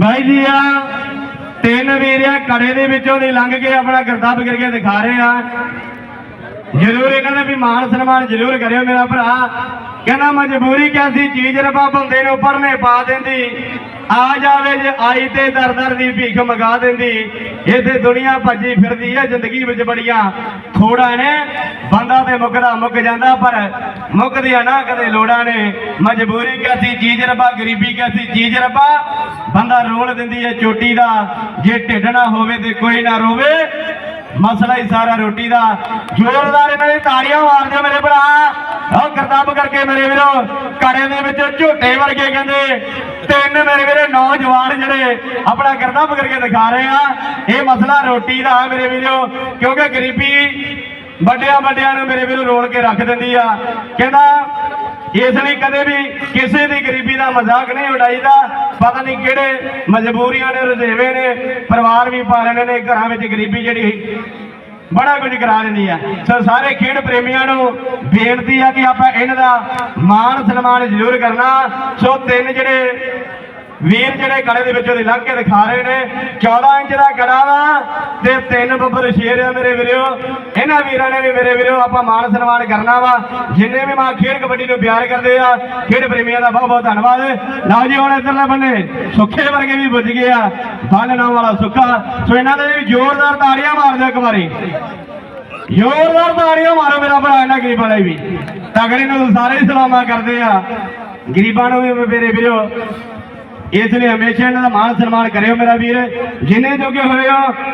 ਭਾਈ ਜੀ, ਆ ਤਿੰਨ ਵੀਰ ਆ ਕੜੇ ਦੇ ਵਿੱਚੋਂ ਦੀ ਲੰਘ ਕੇ ਆਪਣਾ ਕਰਤੱਵ ਕਰਕੇ ਦਿਖਾ ਰਹੇ ਆ। ਜ਼ਰੂਰ ਇਹਨਾਂ ਦਾ ਵੀ ਮਾਣ ਸਨਮਾਨ ਜ਼ਰੂਰ ਕਰਿਓ ਮੇਰਾ ਭਰਾ। ਕਹਿੰਦਾ, ਮਜਬੂਰੀ ਕੈਸੀ ਚੀਜ਼ ਰੱਬਾ ਬੰਦੇ ਨੂੰ ਪੜਨੇ ਪਾ ਦਿੰਦੀ। ਆ ਜਾਵੇ ਜੇ ਆਈ ਤੇ ਦਰ ਦਰ ਦੀ ਭੀਖ ਮਗਾ ਦਿੰਦੀ। ਇਥੇ ਦੁਨੀਆ ਭੱਜੀ ਫਿਰਦੀ ਹੈ, ਜ਼ਿੰਦਗੀ ਵਿੱਚ ਬੜੀਆਂ ਥੋੜਾ ਨੇ। ਬੰਦਾ ਤੇ ਮੁੱਕਦਾ ਮੁੱਕ ਜਾਂਦਾ, ਪਰ ਮੁੱਕਦੀਆਂ ਨਾ ਕਦੇ ਲੋੜਾਂ ਨੇ। ਮਜਬੂਰੀ ਕੈਸੀ ਚੀਜ਼ ਰੱਬਾ, ਗਰੀਬੀ ਕੈਸੀ ਚੀਜ਼ ਰੱਬਾ। ਬੰਦਾ ਰੋਲ ਦਿੰਦੀ ਹੈ ਚੋਟੀ ਦਾ। ਜੇ ਢਿੱਡ ਨਾ ਹੋਵੇ ਤੇ ਕੋਈ ਨਾ ਰੋਵੇ। ਮਸਲਾ ਹੀ ਸਾਰਾ ਰੋਟੀ ਦਾ। ਜ਼ੋਰਦਾਰ ਇਹਨਾਂ ਦੀ ਤਾੜੀਆਂ ਮਾਰ ਦਿਓ ਮੇਰੇ ਭਰਾ। ਉਹ ਕਰਕੇ ਮੇਰੇ ਵੀਰੋ ਕੜੇ ਦੇ ਵਿੱਚ ਝੋਟੇ ਵਰਗੇ ਕਹਿੰਦੇ, ਤਿੰਨ ਮੇਰੇ ਵੀਰੇ ਨੌਜਵਾਨ ਜਿਹੜੇ ਆਪਣਾ ਕਰਤੱਵ ਕਰਕੇ ਦਿਖਾ ਰਹੇ ਆ। ਇਹ ਮਸਲਾ ਰੋਟੀ ਦਾ ਹੈ ਮੇਰੇ ਵੀਰੋ, ਕਿਉਂਕਿ ਗਰੀਬੀ ਵੱਡਿਆਂ ਵੱਡਿਆਂ ਨੂੰ ਮੇਰੇ ਵੀਰੋ ਰੋਲ ਕੇ ਰੱਖ ਦਿੰਦੀ ਆ। ਕਹਿੰਦਾ, ਇਸ ਲਈ ਕਦੇ ਵੀ ਕਿਸੇ ਦੀ ਗਰੀਬੀ ਦਾ ਮਜ਼ਾਕ ਨਹੀਂ ਉਡਾਈਦਾ। ਪਤਾ ਨਹੀਂ ਕਿਹੜੇ ਮਜਬੂਰੀਆਂ ਨੇ, ਰੁਝੇਵੇਂ ਨੇ, ਪਰਿਵਾਰ ਵੀ ਪਾਲਣੇ ਨੇ, ਘਰਾਂ ਵਿੱਚ ਗਰੀਬੀ ਜਿਹੜੀ ਬੜਾ ਕੁਝ ਕਰਾ ਦਿੰਦੀ ਆ। ਸੋ ਸਾਰੇ ਖੇਡ ਪ੍ਰੇਮੀਆਂ ਨੂੰ ਬੇਨਤੀ ਆ ਕਿ ਆਪਾਂ ਇਹਨਾਂ ਦਾ ਮਾਣ ਸਨਮਾਨ ਜ਼ਰੂਰ ਕਰਨਾ। ਸੋ ਤਿੰਨ ਜਿਹੜੇ ਵੀਰ ਜਿਹੜੇ ਕੜੇ ਦੇ ਵਿੱਚੋਂ ਦੀ ਲੰਘ ਕੇ ਦਿਖਾ ਰਹੇ ਨੇ 14 ਇੰਚ ਦਾ ਕੜਾ ਵਾ ਤੇ ਤਿੰਨ ਬੱਬਰ ਸ਼ੇਰ ਆ ਮੇਰੇ ਵੀਰੋ। ਇਹਨਾਂ ਵੀਰਾਂ ਨੇ ਵੀ ਮੇਰੇ ਵੀਰੋ, ਆਪਾਂ ਮਾਣ ਸਨਮਾਨ ਕਰਨਾ ਵਾ। ਜਿੰਨੇ ਵੀ ਮਾਂ ਖੇਡ ਕਬੱਡੀ ਨੂੰ ਪਿਆਰ ਕਰਦੇ ਆ, ਖੇਡ ਪ੍ਰੇਮੀਆਂ ਦਾ ਬਹੁਤ ਬਹੁਤ ਧੰਨਵਾਦ। ਲਓ ਜੀ, ਹੁਣ ਇੱਧਰਲੇ ਬੰਨੇ, ਸੁੱਖੇ ਵਰਗੇ ਵੀ ਬੁੱਝ ਗਏ ਆ। ਬੰਨ ਨਾਮ ਵਾਲਾ ਸੁੱਖਾ। ਸੋ ਇਹਨਾਂ ਦੇ ਵੀ ਜ਼ੋਰਦਾਰ ਤਾੜੀਆਂ ਮਾਰ ਦਿਓ ਇੱਕ ਵਾਰੀ। ਜ਼ੋਰਦਾਰ ਤਾੜੀਆਂ ਮਾਰੋ ਮੇਰਾ ਭਰਾ, ਇਹਨਾਂ ਗਰੀਬਾਂ ਲਈ ਵੀ। ਤਗੜੇ ਨੂੰ ਸਾਰੇ ਸਲਾਮਾਂ ਕਰਦੇ ਆ। ਗਰੀਬਾਂ ਨੂੰ ਵੀ ਮੇਰੇ ਵੀਰੋ ਇਸ ਲਈ ਹਮੇਸ਼ਾ ਇਹਨਾਂ ਦਾ ਮਾਣ ਸਨਮਾਨ ਕਰਿਓ ਮੇਰਾ ਵੀਰ। ਜਿੰਨੇ ਜੋਗੇ ਹੋਏ ਹੋ